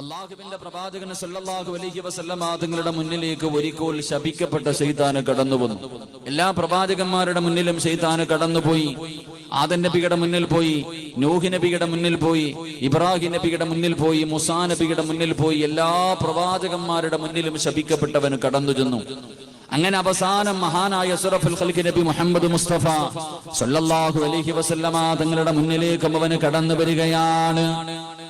അള്ളാഹുവിന്റെ പ്രവാചകൻ സല്ലല്ലാഹു അലൈഹി വസല്ലം തങ്ങളുടെ മുന്നിലേക്ക് ഒരിക്കൽ ശപിക്കപ്പെട്ട ശൈതാന് കടന്നു വന്നു. എല്ലാ പ്രവാചകന്മാരുടെ മുന്നിലും ശൈതാന് കടന്നുപോയി. ആദൻ നബിയുടെ മുന്നിൽ പോയി നൂഹി നബിയുടെ മുന്നിൽ പോയി ഇബ്രാഹിം നബിയുടെ മുന്നിൽ പോയി മുസാ നബിയുടെ മുന്നിൽ പോയി എല്ലാ പ്രവാചകന്മാരുടെ മുന്നിലും ശപിക്കപ്പെട്ടവന് കടന്നു ചെന്നു. അങ്ങനെ അവസാനം മഹാനായ സുറഫുൽ ഖൽഖി നബി മുഹമ്മദ് മുസ്തഫ സല്ലല്ലാഹു അലൈഹി വസല്ലമ തങ്ങളുടെ മുന്നിലേക്ക് അവന് കടന്നു വരികയാണ്.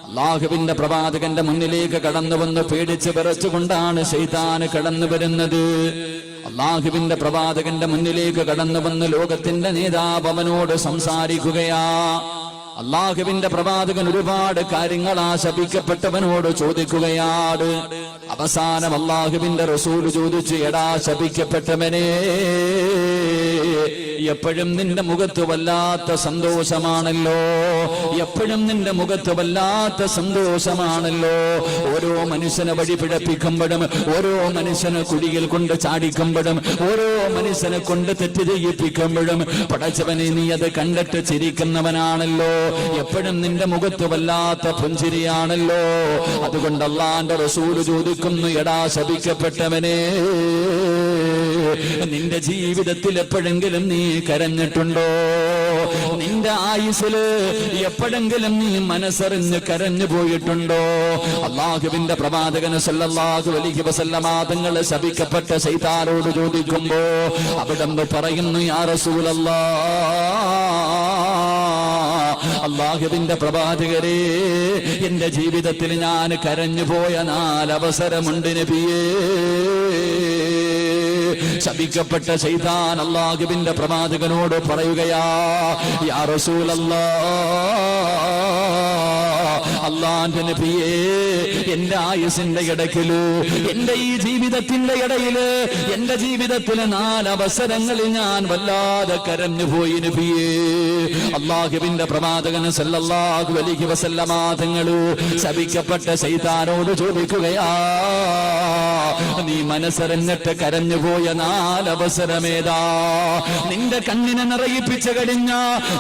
അള്ളാഹുവിന്റെ പ്രവാചകന്റെ മുന്നിലേക്ക് കടന്നു വന്ന് പേടിച്ച് വിറച്ചുകൊണ്ടാണ് ശൈതാന് കടന്നു വരുന്നത്. അള്ളാഹുവിന്റെ പ്രവാചകന്റെ മുന്നിലേക്ക് കടന്നു വന്ന് ലോകത്തിന്റെ നേതാവ് അവനോട് സംസാരിക്കുകയാ. അള്ളാഹുവിന്റെ പ്രവാചകൻ ഒരുപാട് കാര്യങ്ങൾ ആ ശപിക്കപ്പെട്ടവനോട് ചോദിക്കുകയാണ്. അവസാനം അള്ളാഹുവിന്റെ റസൂൽ ചോദിച്ചു എടാ ശപിക്കപ്പെട്ടവനെ എപ്പോഴും നിന്റെ മുഖത്ത് വല്ലാത്ത സന്തോഷമാണല്ലോ. എപ്പോഴും നിന്റെ മുഖത്ത് വല്ലാത്ത സന്തോഷമാണല്ലോ. ഓരോ മനുഷ്യനെ വഴി പിഴപ്പിക്കുമ്പോഴും ഓരോ മനുഷ്യനെ കുടിയിൽ കൊണ്ട് ചാടിക്കുമ്പോഴും ഓരോ മനുഷ്യനെ കൊണ്ട് തെറ്റ് ചെയ്യിപ്പിക്കുമ്പോഴും പടച്ചവനെ നീ അത് കണ്ടിട്ട് ചിരിക്കുന്നവനാണല്ലോ. എപ്പോഴും നിന്റെ മുഖത്ത് വല്ലാത്ത പുഞ്ചിരിയാണല്ലോ. അതുകൊണ്ട് അള്ളാന്റെ റസൂൽ ചോദിക്കുന്നു എടാ ശപിക്കപ്പെട്ടവനെ. നിന്റെ ജീവിതത്തിൽ എപ്പോഴെങ്കിലും നീ കരഞ്ഞിട്ടുണ്ടോ? നിന്റെ ആയുസിൽ എപ്പോഴെങ്കിലും നീ മനസ്സറിഞ്ഞ് കരഞ്ഞു പോയിട്ടുണ്ടോ? അള്ളാഹുവിന്റെ പ്രവാചകന് സല്ലല്ലാഹു അലൈഹി വസല്ലമ ശപിക്കപ്പെട്ട സൈതാരോട് ചോദിക്കുമ്പോ അവിടെ പറയുന്നു യാ റസൂലല്ലാ അള്ളാഹുവിന്റെ പ്രവാചകരെ എന്റെ ജീവിതത്തിൽ ഞാൻ കരഞ്ഞു പോയ നാലവസരമുണ്ട് നബിയേ. ശപിക്കപ്പെട്ട ചെയ്താൻ അള്ളാഹുബിന്റെ പ്രവാചകനോട് പറയുകയാ യാ അള്ളാന്റെ നബിയേ എന്റെ ആയുസിന്റെ ഇടയ്ക്കിൽ എന്റെ ഈ ജീവിതത്തിന്റെ ഇടയിൽ എന്റെ ജീവിതത്തിലെ നാലവസരങ്ങളിൽ ഞാൻ വല്ലാതെ കരഞ്ഞു പോയി നബിയേ. അള്ളാഹുവിന്റെ പ്രവാചകന് സല്ലല്ലാഹു അലൈഹി വസല്ലമ തങ്ങൾ ശപിക്കപ്പെട്ട സൈതാനോട് ചോദിക്കുകയാ നീ മനസ്സറിഞ്ഞിട്ട് കരഞ്ഞുപോയ നാലവസരമേതാ? നിന്റെ കണ്ണിനെ നിറയിപ്പിച്ചു കഴിഞ്ഞ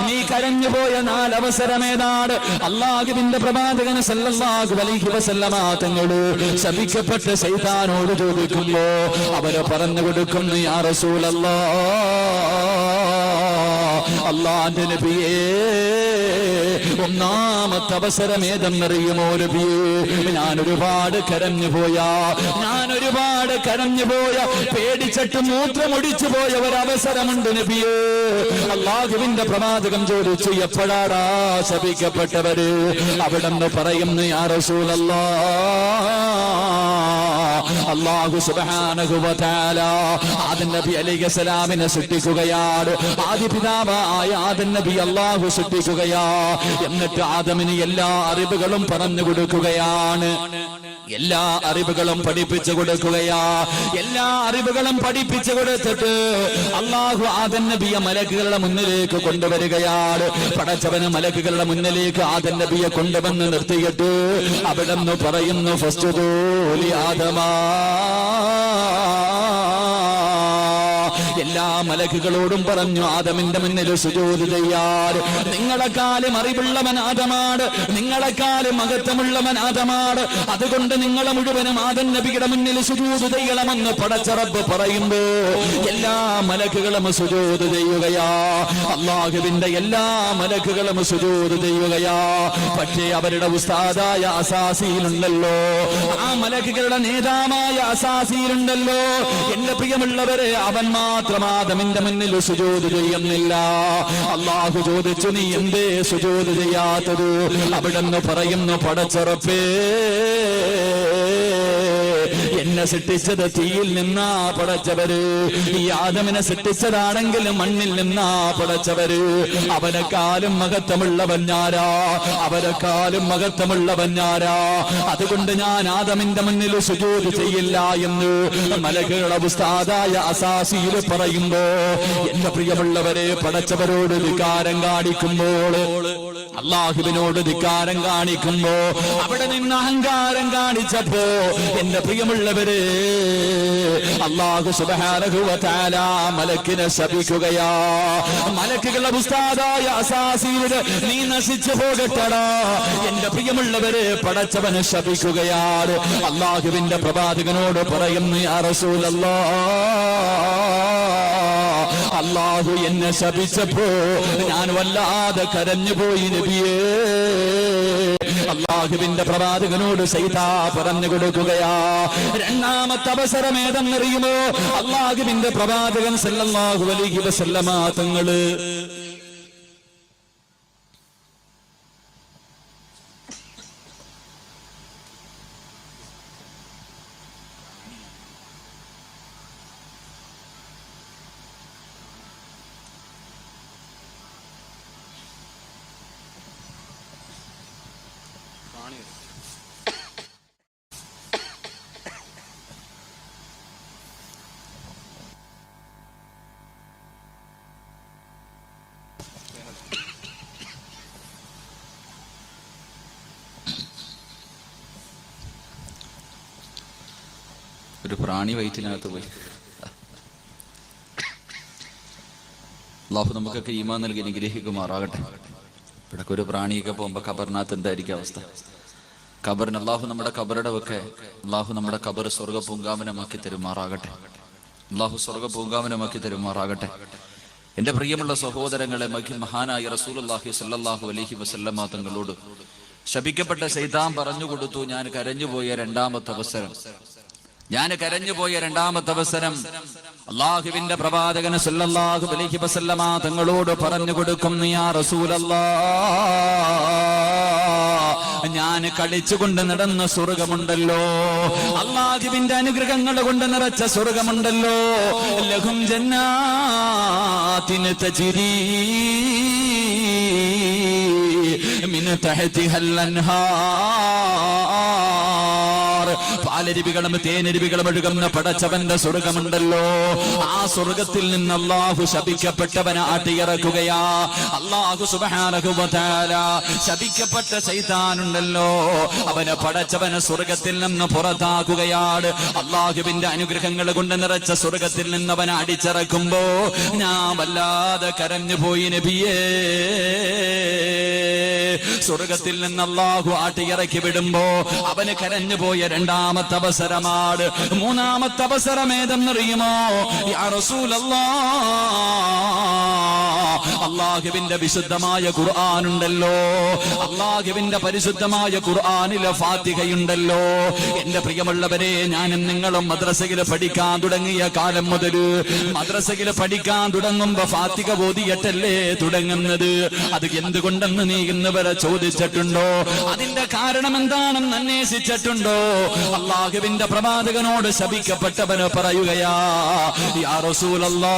നീ കരഞ്ഞുപോയ നാലവസരമേതാണ്? അള്ളാഹുവിന്റെ പ്രവാചകന് സല്ലല്ലാഹു അലൈഹി വസല്ലമ തങ്ങൾ ശപിക്കപ്പെട്ട സൈതാനോട് ചോദിക്കുമ്പോ അവർ പറഞ്ഞു കൊടുക്കുന്നു യാ റസൂലല്ലാ അള്ളാന്റെ നബിയേ ഒന്നാമത്തെ അവസരം ഏതെന്നറിയുമോ നബിയേ? ഞാൻ ഒരുപാട് കരഞ്ഞു പോയ ഞാൻ ഒരുപാട് കരഞ്ഞു പോയ പേടിച്ചിട്ട് മൂത്രമൊടിച്ചു പോയ അവസരമുണ്ട് നബിയേ. അള്ളാഹുവിന്റെ പ്രവാചകം ചോദിച്ചു എപ്പോഴാടാ ശപിക്കപ്പെട്ടവര്? അവിടെ നിന്ന് പറയുന്നു യാ റസൂലല്ലാ അള്ളാഹു സുബ്ഹാനഹു ആദൻ നബി അലൈഹി സലാമിനെ സൃഷ്ടിക്കുകയാണ്. ആദ്യ പിതാവായ ആദൻ നബി അള്ളാഹു സൃഷ്ടിക്കുകയാ. എന്നിട്ട് ആദമിന് എല്ലാ അറിവുകളും പറഞ്ഞു കൊടുക്കുകയാണ്. എല്ലാ അറിവുകളും പഠിപ്പിച്ചു കൊടുക്കുകയാ. എല്ലാ അറിവുകളും പഠിപ്പിച്ചു കൊടുത്തിട്ട് അള്ളാഹു ആദൻ നബിയെ മലക്കുകളുടെ മുന്നിലേക്ക് കൊണ്ടുവരികയാണ്. പടച്ചവന് മലക്കുകളുടെ മുന്നിലേക്ക് ആദൻ നബിയെ കൊണ്ടുവന്ന് നിർത്തിയിട്ട് അവിടെ പറയുന്നു ഫസ്റ്റ് തോലി ആദമാ എല്ലാ മലക്കുകളോടും പറഞ്ഞു ആദമിന്റെ മുന്നിൽ സുജോത് ചെയ്യാൻ. കാലം അറിവുള്ളവൻ ആദമാണ്. നിങ്ങളെക്കാളും മഹത്വമുള്ളവൻ ആദമാണ്. അതുകൊണ്ട് നിങ്ങളെ മുഴുവനും ആദൻ നബിയുടെ മുന്നിൽ സുജൂത് ചെയ്യണമെന്ന് പടച്ചറബ് പറയുമ്പോ എല്ലാ മലക്കുകളും സുജൂത് ചെയ്യുകയാ. അള്ളാഹുവിന്റെ എല്ലാ മലക്കുകളും സുജൂത് ചെയ്യുകയാ. പക്ഷേ അവരുടെ ഉസ്താദായ അസാസിയിലുണ്ടല്ലോ ആ മലക്കുകളുടെ നേതാവായ അസാസിയിലുണ്ടല്ലോ എന്റെ പ്രിയമുള്ളവരെ അവൻ മാത്രം ആദമിന്റെ മുന്നിൽ സുജോത് ചെയ്യുന്നില്ല. അള്ളാഹു ചോദിച്ചു നീ എന്തേ സുജോത് ചെയ്യാത്തത്? അവിടെ നിന്ന് പറയുന്നു പടച്ചുറപ്പേ എന്നെ സൃഷ്ടിച്ചത് തീയിൽ നിന്നാ പടച്ചവര് ഈ ആദമിനെ സൃഷ്ടിച്ചതാണെങ്കിലും മണ്ണിൽ നിന്നാ പടച്ചവര് അവനെക്കാലും മഹത്വമുള്ളവൻ ഞാരാ. അവരെക്കാലും മഹത്വമുള്ളവൻ ഞാരാ. അതുകൊണ്ട് ഞാൻ ആദമിന്റെ മുന്നിൽ സുജൂത് ചെയ്യില്ല എന്ന് മലകളുടെ ഉസ്താദായ അസാസിയിൽ പറയുമ്പോ എന്റെ പ്രിയമുള്ളവരെ പടച്ചവരോട് വികാരം കാണിക്കുമ്പോൾ അള്ളാഹുവിനോട് ധിക്കാരം കാണിക്കുമ്പോ അവിടെ നിന്ന് അഹങ്കാരം കാണിച്ചപ്പോ എന്റെ പ്രിയമുള്ളവര് അള്ളാഹു സുബാനഹുവല മലക്കിനെ ശപിക്കുകയാ. മലക്കുകളുടെ പുസ്താദായ അസാസീവര് നീ നശിച്ചു പോകട്ടടാ. എന്റെ പ്രിയമുള്ളവര് പടച്ചവനെ ശപിക്കുകയാറ് അള്ളാഹുവിന്റെ പ്രവാചകനോട് പറയുന്നു യാ റസൂലല്ലാ അള്ളാഹു എന്നെ ശപിച്ചപ്പോ ഞാൻ വല്ലാതെ കരഞ്ഞു പോയി നബിയേ. അള്ളാഹുവിന്റെ പ്രവാചകനോട് സൈതാ പറഞ്ഞു കൊടുക്കുകയാ. രണ്ടാമത്തെ അവസരം ഏതെന്നറിയുമോ? അള്ളാഹുവിന്റെ പ്രവാചകൻ സല്ലാഹു അലൈഹി വസല്ലമ തങ്ങൾ ഒരു പ്രാണി വയറ്റിനകത്ത് പോയി. അള്ളാഹു നമുക്കൊക്കെ ഈമാൻ നൽകി അനുഗ്രഹിക്കുമാറാകട്ടെ. ഇവിടൊക്കെ ഒരു പ്രാണിയൊക്കെ പോകുമ്പോ ഖബറിനകത്ത് എന്തായിരിക്കും അവസ്ഥ? ഖബറിന് അള്ളാഹു നമ്മുടെ ഖബറുടെ ഒക്കെ അള്ളാഹു നമ്മുടെ ഖബർ സ്വർഗ പൂങ്കാമനമാക്കി തരുമാറാകട്ടെ. അള്ളാഹു സ്വർഗ പൂങ്കാമനമാക്കി തരുമാറാകട്ടെ. എന്റെ പ്രിയമുള്ള സഹോദരങ്ങളെ മഹി മഹാനായ റസൂലുള്ളാഹി സ്വല്ലല്ലാഹു അലൈഹി വസല്ലമ തങ്ങളോട് ശപിക്കപ്പെട്ട സൈതാം പറഞ്ഞു കൊടുത്തു ഞാൻ കരഞ്ഞുപോയ രണ്ടാമത്തെ അവസരം. ഞാൻ കരഞ്ഞുപോയ രണ്ടാമത്തെ അവസരം അള്ളാഹുവിന്റെ പ്രവാചകന് സല്ലല്ലാഹു അലൈഹി വസല്ലമ തങ്ങളോട് പറഞ്ഞു കൊടുക്കും യാ റസൂലല്ലാ ഞാൻ കളിച്ചുകൊണ്ട് നടന്ന സ്വർഗമുണ്ടല്ലോ. അള്ളാഹുവിന്റെ അനുഗ്രഹങ്ങൾ കൊണ്ട് നിറച്ച സ്വർഗമുണ്ടല്ലോ. ലഹും ജന്നാത്തിന് തജിരി മിന തഹതിഹൽ അൻഹാർ. പാലരുവികളും തേനരുവികളും ഒഴുകുന്ന പടച്ചവന്റെ സ്വർഗമുണ്ടല്ലോ. ആ സ്വർഗത്തിൽ നിന്ന് അള്ളാഹു ശപിക്കപ്പെട്ടവനെ ആട്ടിയിറക്കുകയാ. അള്ളാഹു സുബാനഹുബാല ശപിക്കപ്പെട്ട ചൈതാനുണ്ടല്ലോ അവനെ പടച്ചവനെ സ്വർഗത്തിൽ നിന്ന് പുറത്താക്കുകയാണ്. അള്ളാഹുവിന്റെ അനുഗ്രഹങ്ങൾ കൊണ്ട് നിറച്ച സ്വർഗത്തിൽ നിന്ന് അവനെ അടിച്ചിറക്കുമ്പോ ഞാൻ വല്ലാതെ കരഞ്ഞു പോയി നബിയേ. സ്വർഗത്തിൽ നിന്ന് അള്ളാഹു ആട്ടിയിറക്കി വിടുമ്പോ അവന് കരഞ്ഞു പോയ രണ്ടാമത്തെ അവസരമാണ് മൂന്നാമത്തെ അവസരം ഏതെന്നറിയുമോ അള്ളാഹുവിന്റെ വിശുദ്ധമായ ഖുർആാനുണ്ടല്ലോ. അള്ളാഹുവിന്റെ പരിശുദ്ധമായ ഖുർആാനിലെ ഫാത്തികയുണ്ടല്ലോ എന്റെ പ്രിയമുള്ളവരെ ഞാനും നിങ്ങളും മദ്രസയിൽ പഠിക്കാൻ തുടങ്ങിയ കാലം മുതൽ മദ്രസയിൽ പഠിക്കാൻ തുടങ്ങുമ്പോ ഫാത്തിക ബോധിയട്ടല്ലേ തുടങ്ങുന്നത്? അത് എന്തുകൊണ്ടെന്ന് നീ ഇന്ന് വരെ ചോദിച്ചിട്ടുണ്ടോ? അതിന്റെ കാരണം എന്താണെന്ന് അന്വേഷിച്ചിട്ടുണ്ടോ? അള്ളാഹുവിന്റെ പ്രവാചകനോട് ശപിക്കപ്പെട്ടവന് പറയുകയാ യാ റസൂലല്ലാ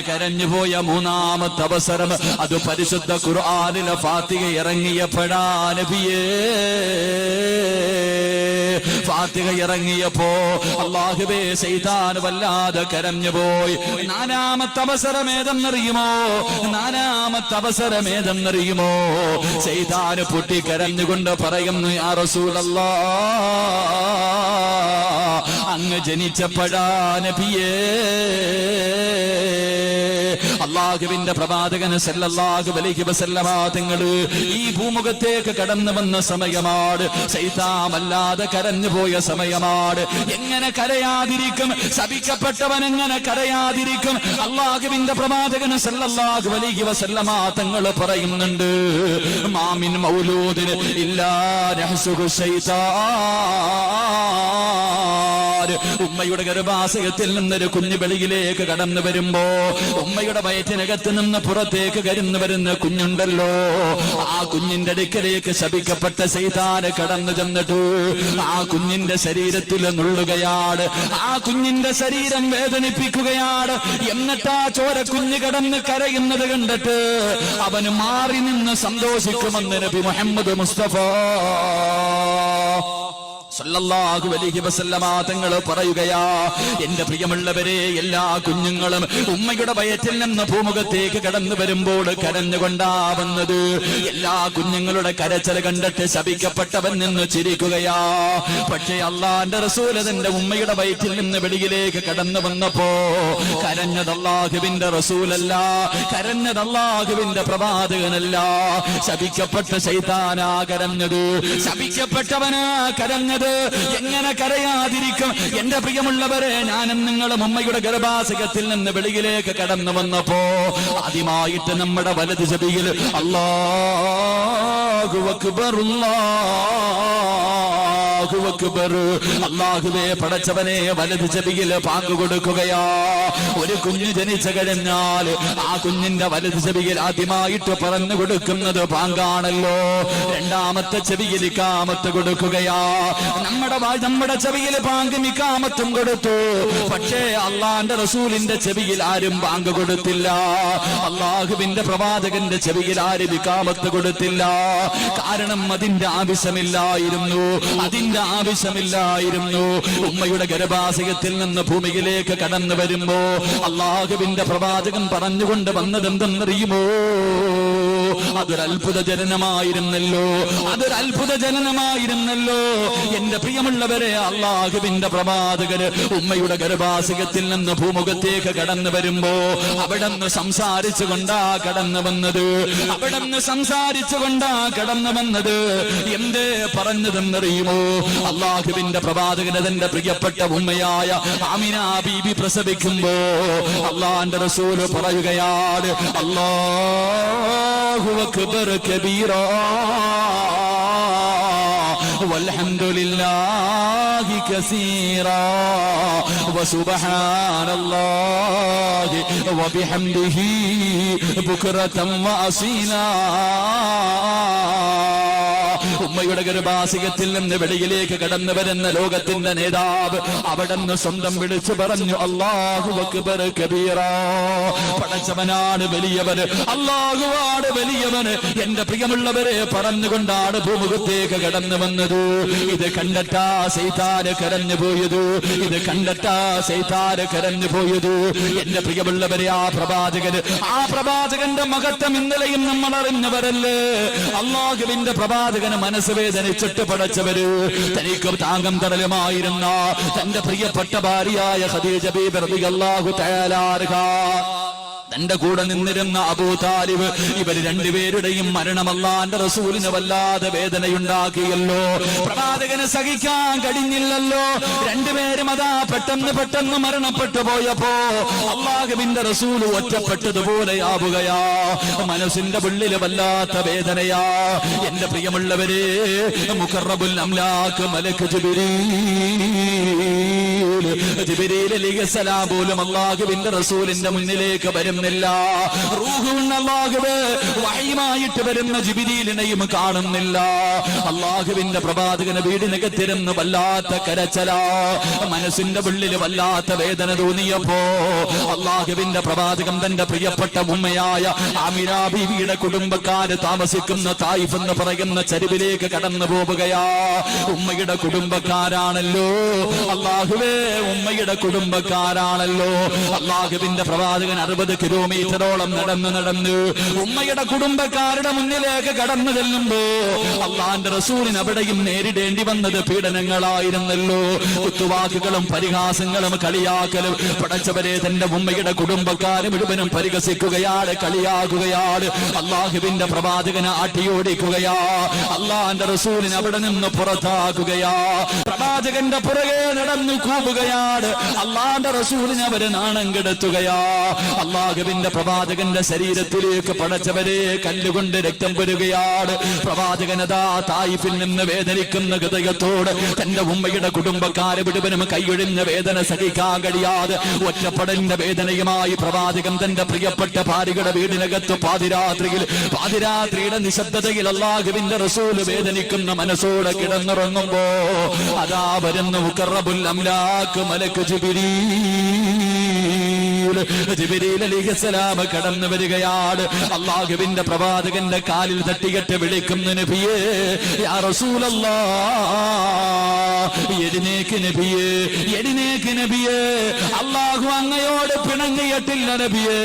കരഞ്ഞുപോയ മൂന്നാമത്തെ അവസരം. അത് പരിശുദ്ധ ഖുർആനിലെ ഫാത്തിക ഇറങ്ങിയപ്പോഴാ നബിയേ. ഫാത്തിക ഇറങ്ങിയപ്പോ അള്ളാഹുബേ സൈതാൻ വല്ലാതെ കരഞ്ഞുപോയി നാലാമത്തെ അവസരം ഏതെന്നറിയുമോ? നാലാമത്തെ അവസരം ഏതെന്നറിയുമോ? സൈതാന് പൊട്ടി കരഞ്ഞുകൊണ്ട് പറയുന്നു യാ റസൂലല്ലാ അങ്ങ് ജനിച്ചപ്പോഴാ നബിയേ. അള്ളാഹുവിന്റെ പ്രവാചകന് സല്ലല്ലാഹു അലൈഹി വസല്ലമ തങ്ങൾ ഈ ഭൂമുഖത്തേക്ക് കടന്നു വന്ന സമയമാണ്. സൈതാമല്ലാതെ കരഞ്ഞു പോയ സമയമാണ്. എങ്ങനെ കരയാതിരിക്കും? ശപിക്കപ്പെട്ടവൻ എങ്ങനെ കരയാതിരിക്കും? അള്ളാഹുവിന്റെ പ്രവാചകന് സല്ലല്ലാഹു അലൈഹി വസല്ലമ തങ്ങൾ പറയുന്നുണ്ട് മാമിൻ മൗലൂദിന് ഇല്ലാ നഹ്സുഹു ഉമ്മയുടെ ഗർഭാശയത്തിൽ നിന്നൊരു കുഞ്ഞു വെളിയിലേക്ക് കടന്നു വരുമ്പോ ഉമ്മയുടെ വയറ്റിനകത്ത് നിന്ന് പുറത്തേക്ക് കരുന്നു വരുന്ന കുഞ്ഞുണ്ടല്ലോ. ആ കുഞ്ഞിന്റെ അടുക്കലേക്ക് ശപിക്കപ്പെട്ട സൈതാന് കടന്നു ചെന്നിട്ടു ആ കുഞ്ഞിന്റെ ശരീരത്തിൽ നുള്ളുകയാണ്. ആ കുഞ്ഞിന്റെ ശരീരം വേദനിപ്പിക്കുകയാണ്. എന്നിട്ട് ആ ചോര കുഞ്ഞ് കടന്ന് കരയുന്നത് കണ്ടിട്ട് അവന് മാറി നിന്ന് സന്തോഷിക്കുമെന്ന് നബി മുഹമ്മദ് മുസ്തഫ സല്ലല്ലാഹു അലൈഹി വസല്ലമ തങ്ങൾ പറയുകയാ എന്റെ പ്രിയമുള്ളവരെ എല്ലാ കുഞ്ഞുങ്ങളും ഉമ്മയുടെ വയറ്റിൽ നിന്ന് ഭൂമുഖത്തേക്ക് കടന്നു വരുമ്പോൾ കരഞ്ഞുകൊണ്ടാ വന്നത്. എല്ലാ കുഞ്ഞുങ്ങളുടെ കരച്ചൽ കണ്ടിട്ട് ശപിക്കപ്പെട്ടവൻ നിന്ന് ചിരിക്കുകയാ. പക്ഷേ അള്ളാന്റെ റസൂൽ തന്റെ ഉമ്മയുടെ വയറ്റിൽ നിന്ന് വെളിയിലേക്ക് കടന്നു വന്നപ്പോ കരഞ്ഞത് അള്ളാഹുവിന്റെ റസൂലല്ല കരഞ്ഞത് അള്ളാഹുവിന്റെ പ്രവാചകനല്ല. ശപിക്കപ്പെട്ട ശൈതാനാ കരഞ്ഞത്. ശപിക്കപ്പെട്ടവനാ കരഞ്ഞത്. എങ്ങനെ കരയാതിരിക്കും? എന്റെ പ്രിയമുള്ളവരെ ഞാനും നിങ്ങളും അമ്മയുടെ ഗർഭാശയത്തിൽ നിന്ന് വെളിയിലേക്ക് കടന്നു വന്നപ്പോ ആദ്യമായിട്ട് നമ്മുടെ വലത് ചെടിയിൽ അല്ലാഹു അക്ബർ അല്ലാഹുവേ പടച്ചവനെ വലത് ചെവിയിൽ പാങ്ക് കൊടുക്കുകയാ. ഒരു കുഞ്ഞ് ജനിച്ചു കഴിഞ്ഞാൽ ആ കുഞ്ഞിന്റെ വലത് ചെവിയിൽ ആദ്യമായിട്ട് പറഞ്ഞു കൊടുക്കുന്നത് പാങ്കാണല്ലോ. രണ്ടാമത്തെ ചെവിയിൽ ഇക്കാമത്ത് കൊടുക്കുകയാ. നമ്മുടെ നമ്മുടെ ചെവിയിൽ പാങ്ക് മിക്കാമത്തും കൊടുത്തു. പക്ഷേ അള്ളാന്റെ റസൂലിന്റെ ചെവിയിൽ ആരും പാങ്ക് കൊടുത്തില്ല. അള്ളാഹുവിന്റെ പ്രവാചകന്റെ ചെവിയിൽ ആരും ഇക്കാമത്ത് കൊടുത്തില്ല. കാരണം അതിന്റെ ആവശ്യമില്ലായിരുന്നു. അതിന്റെ ആവശ്യമില്ലായിരുന്നു. ഉമ്മയുടെ ഗർഭാശയത്തിൽ നിന്ന് ഭൂമിയിലേക്ക് കടന്നു വരുമ്പോ അള്ളാഹുവിന്റെ പ്രവാചകൻ പറഞ്ഞുകൊണ്ട് വന്നത് എന്തെന്നറിയുമോ അതൊരു അത്ഭുത ജനനമായിരുന്നല്ലോ. അതൊരു അത്ഭുത ജനനമായിരുന്നല്ലോ. എന്റെ പ്രിയമുള്ളവരെ അള്ളാഹുവിന്റെ പ്രവാചകര് ഉമ്മയുടെ ഗർഭാസികത്തിൽ നിന്ന് ഭൂമുഖത്തേക്ക് കടന്നു വരുമ്പോ അവിടെ നിന്ന് സംസാരിച്ചു കൊണ്ടാ കടന്നു വന്നത്. അവിടെ നിന്ന് സംസാരിച്ചു കൊണ്ടാ കടന്നു വന്നത്. എന്തേ പറഞ്ഞതെന്നറിയുമോ? അള്ളാഹുവിന്റെ പ്രവാചകന് തന്റെ പ്രിയപ്പെട്ട ഉമ്മയായ ആമിന ബീബി പ്രസവിക്കുമ്പോ അള്ളാന്റെ റസൂൽ പറയുകയാണ് الله أكبر كبيرا. والحمد لله كثيرا. وسبحان الله. وبحمده بكرة وأصيلا. ഉമ്മയുടെ ഗർഭാസികത്തിൽ നിന്ന് വെളിയിലേക്ക് കടന്നു വരുന്ന ലോകത്തിന്റെ നേതാവ് അവിടെ നിന്ന് സ്വന്തം വിളിച്ചു പറഞ്ഞു അള്ളാഹു അക്ബർ പടച്ചവനാണ് വലിയവന് അള്ളാഹുവാണ് വലിയവന് എന്റെ പ്രിയമുള്ളവരെ പറഞ്ഞുകൊണ്ടാണ് ഭൂമുഖത്തേക്ക് കടന്നു വന്നത്. ഇത് കണ്ടെത്താ സൈതാര് കരഞ്ഞു പോയത്. ഇത് കണ്ടെത്താ സൈതാര് കരഞ്ഞു പോയത്. എന്റെ പ്രിയമുള്ളവരെ ആ പ്രവാചകന് ആ പ്രവാചകന്റെ മഹത്വം ഇന്നലെയും നമ്മൾ അറിഞ്ഞവരല്ലേ? അള്ളാഹുവിന്റെ പ്രവാചകന് മനസ്സ് വേദനിച്ചിട്ട് പടച്ചവര്. തനിക്ക് താങ്കം തടലുമായിരുന്ന തന്റെ പ്രിയപ്പെട്ട ഭാര്യയായ ഖദീജ ബീബി റളിയല്ലാഹു തആല അൻഹാ. തന്റെ കൂടെ നിന്നിരുന്ന അബൂ താലിബ് ഇവർ രണ്ടുപേരുടെയും മരണമല്ലാന്റെ റസൂലിന് വല്ലാതെ വേദനയുണ്ടാക്കിയല്ലോ. പ്രവാചകന് സഹിക്കാൻ കഴിഞ്ഞില്ലല്ലോ. രണ്ടുപേരും അതാ പെട്ടെന്ന് പെട്ടെന്ന് മരണപ്പെട്ടു പോയപ്പോ അള്ളാഹുവിന്റെ റസൂൽ ഒറ്റപ്പെട്ടതുപോലെയാവുകയാ മനസ്സിന്റെ ഉള്ളിൽ വല്ലാത്ത വേദനയാ. എന്റെ പ്രിയമുള്ളവരെ മുഖറബുൽ അംലാക്ക് മലക്ക് ജുബിരി ജുബിരിയിലെ പോലും അള്ളാഹുവിന്റെ റസൂലിന്റെ മുന്നിലേക്ക് വരുന്നില്ല അള്ളാഹുവ് വഹയുമായിട്ട് വരുന്ന ജിബിരീലിനെയും കാണുന്നില്ല. അള്ളാഹുവിന്റെ പ്രവാചകന് വീടിനകത്തിരുന്ന് വല്ലാത്ത കരച്ചല. മനസ്സിന്റെ ഉള്ളിൽ വല്ലാത്ത വേദന തോന്നിയപ്പോ അള്ളാഹുവിന്റെ പ്രവാചകം തന്റെ പ്രിയപ്പെട്ട ഉമ്മയായ അമിരാ ബീവിയുടെ കുടുംബക്കാര് താമസിക്കുന്ന തായിഫ് എന്ന് പറയുന്ന ചരിവിലേക്ക് കടന്നു പോവുകയാ. ഉമ്മയുടെ കുടുംബക്കാരാണല്ലോ. അള്ളാഹുവേ ഉമ്മയുടെ കുടുംബക്കാരാണല്ലോ. അള്ളാഹുവിന്റെ പ്രവാചകൻ അറുപത് കിലോമീറ്ററോളം നടന്ന് നടന്ന് ഉമ്മയുടെ കുടുംബക്കാരുടെ മുന്നിലേക്ക് കടന്നു ചെല്ലുമ്പോ അള്ളാന്റെ റസൂലിന് അവിടെയും നേരിടേണ്ടി വന്നത് പീഡനങ്ങളായിരുന്നല്ലോ. കുത്തുവാക്കുകളും പരിഹാസങ്ങളും കളിയാക്കലും. പടച്ചവരെ തന്റെ ഉമ്മയുടെ കുടുംബക്കാര് മുഴുവനും പരിഹസിക്കുകയാണ് കളിയാകുകയാണ് അള്ളാഹുവിന്റെ പ്രവാചകനെ ആട്ടിയോടിക്കുകയാ. അള്ളാന്റെ റസൂലിനെ അവിടെ നിന്ന് പുറത്താക്കുകയാ. പ്രവാചകന്റെ പുറകെ നടന്നു കൂവുകയാണ്. അള്ളാന്റെ റസൂലിനെ അവർ നാണം കെടുത്തുകയാ. അള്ളാഹുവിന്റെ പ്രവാചകന്റെ ശരീരത്തിലേക്ക് പടച്ചവരെ കല്ലുകൊണ്ട് രക്തം പുരുകയാണ്. പ്രവാചകനതാ തായിഫിൽ നിന്ന് വേദനിക്കുന്ന ഹൃദയത്തോട് തന്റെ ഉമ്മയുടെ കുടുംബക്കാരെ വിടുവനും കൈയൊഴിഞ്ഞ വേദന സഹിക്കാൻ കഴിയാതെ ഒറ്റപ്പെടലിന്റെ വേദനയുമായി പ്രവാചകൻ തന്റെ പ്രിയപ്പെട്ട ഭാര്യയുടെ വീടിനകത്ത് പാതിരാത്രിയിൽ പാതിരാത്രിയുടെ നിശബ്ദതയിൽ അള്ളാഹുവിന്റെ റസൂൽ വേദനിക്കുന്ന മനസ്സോടെ കിടന്നുറങ്ങുമ്പോ അതാ വരുന്നു മുക്കറബുൽ അംലാക്ക് മലക്ക് ജിബിരീ. ജിബിരിയിൽ അലിഹസലാം കടന്നു വരികയാണ്. അള്ളാഹുവിന്റെ പ്രവാചകന്റെ കാലിൽ തട്ടികെട്ട് വിളിക്കുന്ന നബിയേ. യാ റസൂലല്ലാ. എഴുന്നേക്ക് നബിയേ. എഴുന്നേക്ക് നബിയേ. അള്ളാഹു അങ്ങയോട് പിണങ്ങിയിട്ടില്ല നബിയേ.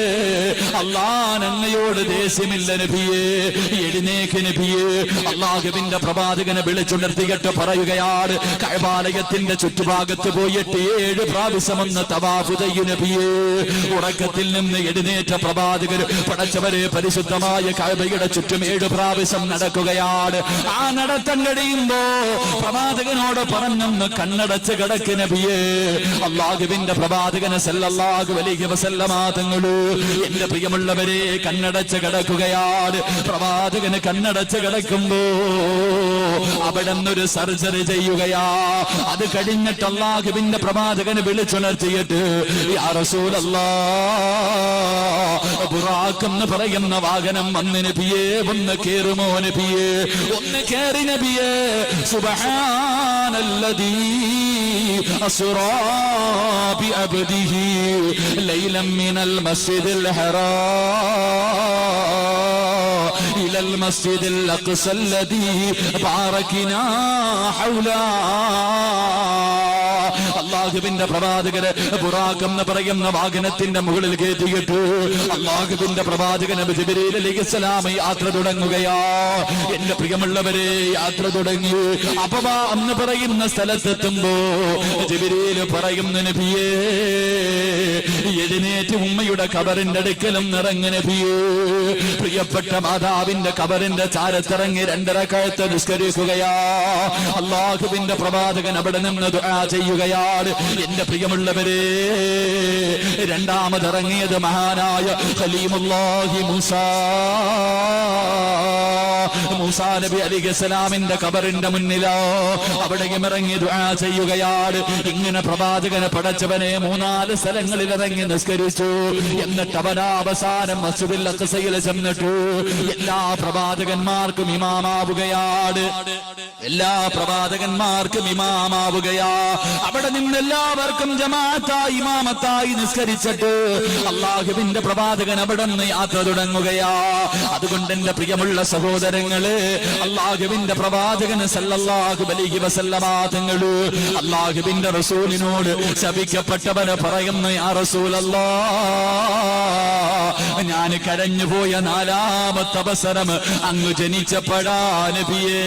അള്ളാൻ അങ്ങയോട് ദേഷ്യമില്ല നബിയേ. എഴുന്നേക്ക് നബിയേ. അള്ളാഹുവിന്റെ പ്രവാചകനെ വിളിച്ചുണർത്തികെട്ട് പറയുകയാണ്. കൈവാലയത്തിന്റെ ചുറ്റുഭാഗത്ത് പോയിട്ട് ഏഴ് പ്രാവശ്യമെന്ന് തവാഫു നബിയേ. ഉറക്കത്തിൽ നിന്ന് എഴുന്നേറ്റ പ്രവാചകർ പടച്ചവരെ പരിശുദ്ധമായ കഴബയുടെ ചുറ്റും ഏഴ് പ്രാവശ്യം നടക്കുകയാണ്. ആ നടത്തം കഴിയുമ്പോ പ്രവാചകനോട് പറഞ്ഞൊന്ന് കണ്ണടച്ച് കിടക്ക് അള്ളാഹുവിന്റെ പ്രവാചകനെ സല്ലല്ലാഹു അലൈഹി വസല്ലമാതങ്ങളൂ എന്റെ പ്രിയമുള്ളവരെ കണ്ണടച്ച് കിടക്കുകയാണ്. പ്രവാചകന് കണ്ണടച്ച് കിടക്കുമ്പോ അവിടെ നിന്നൊരു സർജറി ചെയ്യുകയാ. അത് കഴിഞ്ഞിട്ട് അള്ളാഹുവിന്റെ പ്രവാചകനെ വിളിച്ചുണർത്തിയിട്ട് യാ റസൂലല്ലാ ബുറാക്ക് എന്ന് പറയുന്ന വാഹനം വന്ന് നബിയേ ഒന്ന് കേറുമോ നബിയേ ഒന്ന് കേറി നബിയേ സുബ്ഹാനല്ലദീ അസ്റാ ബിഅബ്ദിഹി ലൈലൻ മിനൽ മസ്ജിദിൽ ഹറാം إلى المسجد الأقصى الذي باركنا حوله അള്ളാഹുവിന്റെ പ്രവാചകര് ബുറാഖ് എന്ന് പറയുന്ന വാഹനത്തിന്റെ മുകളിൽ കയറ്റിയിട്ടു അള്ളാഹുവിന്റെ പ്രവാചകന് ജിബിരിയിൽ യാത്ര തുടങ്ങുകയാ. എന്റെ പ്രിയമുള്ളവരെ യാത്ര തുടങ്ങി. അപവാ എന്ന് പറയുന്ന സ്ഥലത്തെത്തുമ്പോ ജിബിരിയിൽ പറയുന്ന നബിയേ എഴുന്നേറ്റ് ഉമ്മയുടെ കബറിന്റെ അടുക്കലും നിറങ്ങ നബിയേ. പ്രിയപ്പെട്ട മാതാവിന്റെ കബറിന്റെ ചാരത്തിറങ്ങി രണ്ടര കഴുത്ത് നിസ്കരിക്കുകയാ. അള്ളാഹുവിന്റെ പ്രവാചകൻ അവിടെ നിന്ന് ദുആ ചെയ്യുകയാണ് എന്റെ പ്രിയമുള്ളവരെ രണ്ടാമതിറങ്ങിയത് മഹാനായ ഖലീമുല്ലാഹി മൂസ. മൂസാ നബി അലിഖലാമിന്റെ കബറിന്റെ മുന്നിലോ അവിടെയും ഇറങ്ങി ദുആ ചെയ്യുകയാണ്. ഇങ്ങനെ പ്രവാചകനെ പടച്ചവനെ മൂന്നാൽ സ്ഥലങ്ങളിൽ ഇറങ്ങി നിസ്കരിച്ചു. എന്നിട്ട് അവനാ അവസാനം മസ്ജിദുൽ അഖ്സയിൽ ചെന്നിട്ടു. എല്ലാ പ്രവാചകന്മാർക്കും ഇമാമാവുകയാണ്. എല്ലാ പ്രവാചകന്മാർക്കും ഇമാമാവുകയാ. അവിടെ നിന്ന് എല്ലാവർക്കും ജമാഅത്തായി ഇമാമത്തായി നിസ്കരിച്ചിട്ട് അള്ളാഹുവിന്റെ പ്രവാചകൻ അവിടെ നിന്ന് യാത്ര തുടങ്ങുകയാ. അതുകൊണ്ട് എന്റെ പ്രിയമുള്ള സഹോദരങ്ങൾ അള്ളാഹുവിന്റെ പ്രവാചകന് സല്ലല്ലാഹു അലൈഹി വസല്ലമ തങ്ങൾ അള്ളാഹുവിന്റെ റസൂലിനോട് ശപിക്കപ്പെട്ടവന് പറയുന്നു യാ റസൂലല്ലാ ഞാൻ കരഞ്ഞുപോയ നാലാമത്തെ അവസരം അങ്ങ് ജനിച്ചപ്പോഴാ നബിയേ.